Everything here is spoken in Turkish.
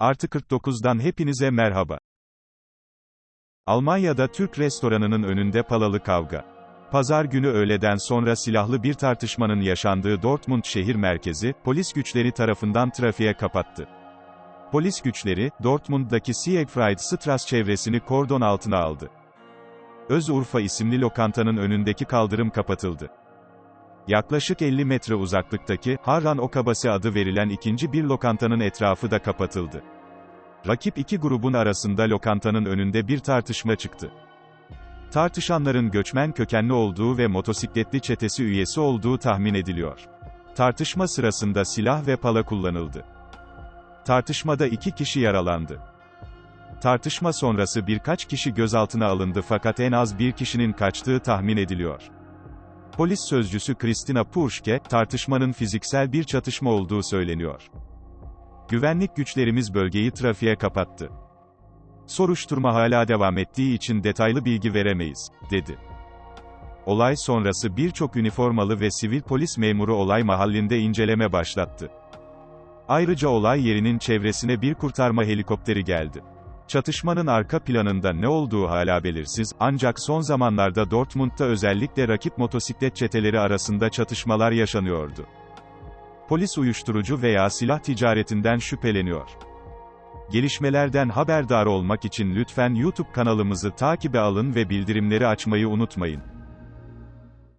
Artı 49'dan hepinize merhaba. Almanya'da Türk restoranının önünde palalı kavga. Pazar günü öğleden sonra silahlı bir tartışmanın yaşandığı Dortmund şehir merkezi, polis güçleri tarafından trafiğe kapattı. Polis güçleri, Dortmund'daki Siegfriedstraße çevresini kordon altına aldı. Öz Urfa isimli lokantanın önündeki kaldırım kapatıldı. Yaklaşık 50 metre uzaklıktaki, Harran Okabasi adı verilen ikinci bir lokantanın etrafı da kapatıldı. Rakip iki grubun arasında lokantanın önünde bir tartışma çıktı. Tartışanların göçmen kökenli olduğu ve motosikletli çetesi üyesi olduğu tahmin ediliyor. Tartışma sırasında silah ve pala kullanıldı. Tartışmada iki kişi yaralandı. Tartışma sonrası birkaç kişi gözaltına alındı fakat en az bir kişinin kaçtığı tahmin ediliyor. Polis sözcüsü Kristina Purşke, tartışmanın fiziksel bir çatışma olduğu söyleniyor. Güvenlik güçlerimiz bölgeyi trafiğe kapattı. Soruşturma hala devam ettiği için detaylı bilgi veremeyiz, dedi. Olay sonrası birçok üniformalı ve sivil polis memuru olay mahallinde inceleme başlattı. Ayrıca olay yerinin çevresine bir kurtarma helikopteri geldi. Çatışmanın arka planında ne olduğu hala belirsiz, ancak son zamanlarda Dortmund'da özellikle rakip motosiklet çeteleri arasında çatışmalar yaşanıyordu. Polis uyuşturucu veya silah ticaretinden şüpheleniyor. Gelişmelerden haberdar olmak için lütfen YouTube kanalımızı takibe alın ve bildirimleri açmayı unutmayın.